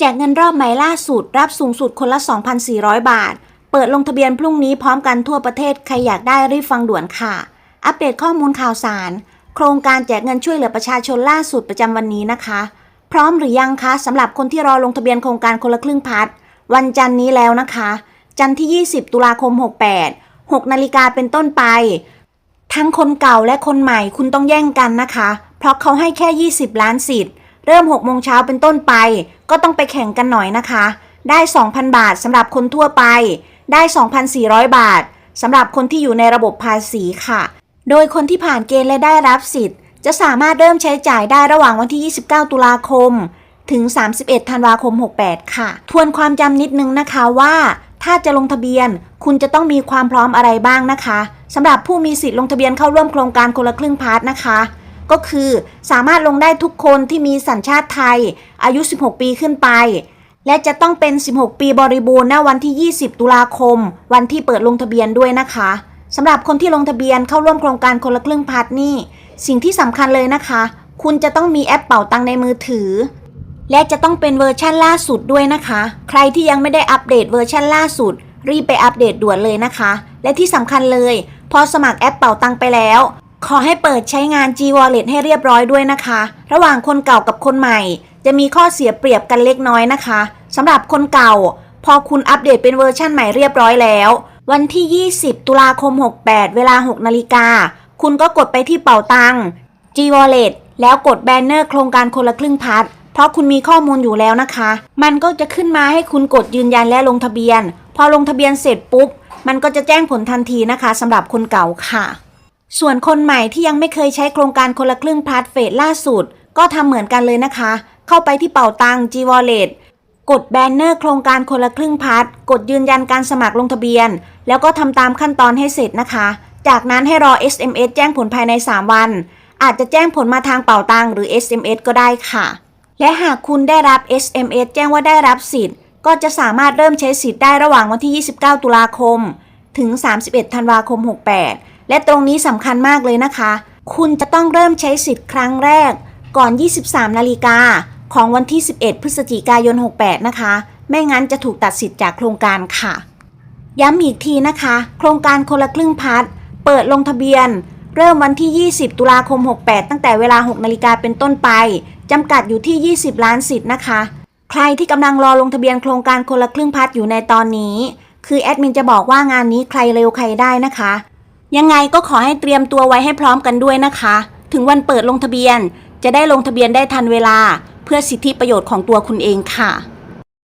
แจกเงินรอบใหม่ล่าสุด รับสูงสุดคนละ 2,400 บาท เปิดลงทะเบียนพรุ่งนี้พร้อมกันทั่วประเทศ ใครอยากได้รีบฟังด่วนค่ะ อัปเดตข้อมูลข่าวสาร โครงการแจกเงินช่วยเหลือประชาชนล่าสุดประจำวันนี้นะคะ พร้อมหรือยังคะสำหรับคนที่รอลงทะเบียนโครงการคนละครึ่งพัดวันจันนี้แล้วนะคะ จันทร์ที่ 20 ตุลาคม 68 6นาฬิกาเป็นต้นไป ทั้งคนเก่าและคนใหม่คุณต้องแย่งกันนะคะ เพราะเขาให้แค่ 20 ล้านสิทธิ์ เริ่ม6โมงเช้าเป็นต้นไป ก็ต้องไปแข่งกันหน่อยนะคะ ได้ 2,000 บาทสำหรับคนทั่วไป ได้ 2,400 บาทสำหรับคนที่อยู่ในระบบภาษีค่ะ โดยคนที่ผ่านเกณฑ์และได้รับสิทธิ์ จะสามารถเริ่มใช้จ่ายได้ระหว่างวันที่ 29 ตุลาคม ถึง 31 ธันวาคม 68 ค่ะ ทวนความจำนิดนึงนะคะว่า ถ้าจะลงทะเบียน คุณจะต้องมีความพร้อมอะไรบ้างนะคะสำหรับผู้มีสิทธิ์ลงทะเบียนเข้าร่วมโครงการคนละครึ่งพาร์ทนะคะ ก็คือสามารถลงได้ทุกคนที่มีสัญชาติไทย อายุ 16 ปีขึ้นไป และจะต้องเป็น 16 ปีบริบูรณ์ณวันที่ 20 ตุลาคม วันที่เปิดลงทะเบียนด้วยนะคะสำหรับคนที่ลงทะเบียนเข้าร่วมโครงการคนละครึ่งพาร์ทนี่สิ่งที่สำคัญเลยนะคะ คุณจะต้องมีแอปเป่าตังในมือถือ และจะต้องเป็นเวอร์ชั่นล่าสุดด้วยนะคะ ใครที่ยังไม่ได้อัปเดตเวอร์ชั่นล่าสุด รีบไปอัปเดตด่วนเลยนะคะ และที่สำคัญเลย พอสมัครแอปเป่าตังไปแล้ว ขอให้เปิดใช้งาน G Wallet ให้เรียบร้อยด้วยนะคะ ระหว่างคนเก่ากับคนใหม่ จะมีข้อเสียเปรียบกันเล็กน้อยนะคะสำหรับคนเก่า พอคุณอัปเดตเป็นเวอร์ชั่นใหม่เรียบร้อยแล้ว วันที่ 20 ตุลาคม 68 เวลา 6 นาฬิกา คุณก็กดไปที่เป่าตัง G Wallet แล้วกดแบนเนอร์โครงการคนละครึ่งพัดเพราะคุณมีข้อมูลอยู่แล้วนะคะ มันก็จะขึ้นมาให้คุณกดยืนยันและลงทะเบียน พอลงทะเบียนเสร็จปุ๊บ มันก็จะแจ้งผลทันทีนะคะสำหรับคนเก่าค่ะ ส่วนคนใหม่ที่ยังไม่เคยใช้โครงการคนละครึ่งพาร์ทเฟสล่าสุด ก็ทำเหมือนกันเลยนะคะ เข้าไปที่เป่าตัง G Wallet กดแบนเนอร์โครงการคนละครึ่งพาร์ทกดยืนยันการสมัครลงทะเบียน แล้วก็ทำตามขั้นตอนให้เสร็จนะคะ จากนั้นให้รอ SMS แจ้งผลภายใน 3 วัน อาจจะแจ้งผลมาทางเป่าตังหรือ SMS ก็ได้ค่ะ และหากคุณได้รับ SMS แจ้งว่าได้รับสิทธิ์ ก็จะสามารถเริ่มใช้สิทธิ์ได้ระหว่างวันที่ 29 ตุลาคม ถึง 31 ธันวาคม 68 และตรงนี้สำคัญมากเลยนะคะ คุณจะต้องเริ่มใช้สิทธิ์ครั้งแรก ก่อน 23 นาฬิกา ของวันที่ 11 พฤศจิกายน 68 นะคะ ไม่งั้นจะถูกตัดสิทธิ์จากโครงการค่ะ ย้ำอีกทีนะคะ โครงการคนละครึ่งพัดเปิดลงทะเบียน เริ่มวันที่ 20 ตุลาคม 68 ตั้งแต่เวลา 6 นาฬิกาเป็นต้นไปจำกัดอยู่ที่ 20 ล้านสิทธิ์นะคะ ใครที่กำลังรอลงทะเบียนโครงการคนละครึ่งพัดอยู่ในตอนนี้ คือแอดมินจะบอกว่างานนี้ใครเร็วใครได้นะคะ ยังไงก็ขอให้เตรียมตัวไว้ให้พร้อมกันด้วยนะคะ ถึงวันเปิดลงทะเบียน จะได้ลงทะเบียนได้ทันเวลา เพื่อสิทธิประโยชน์ของตัวคุณเองค่ะ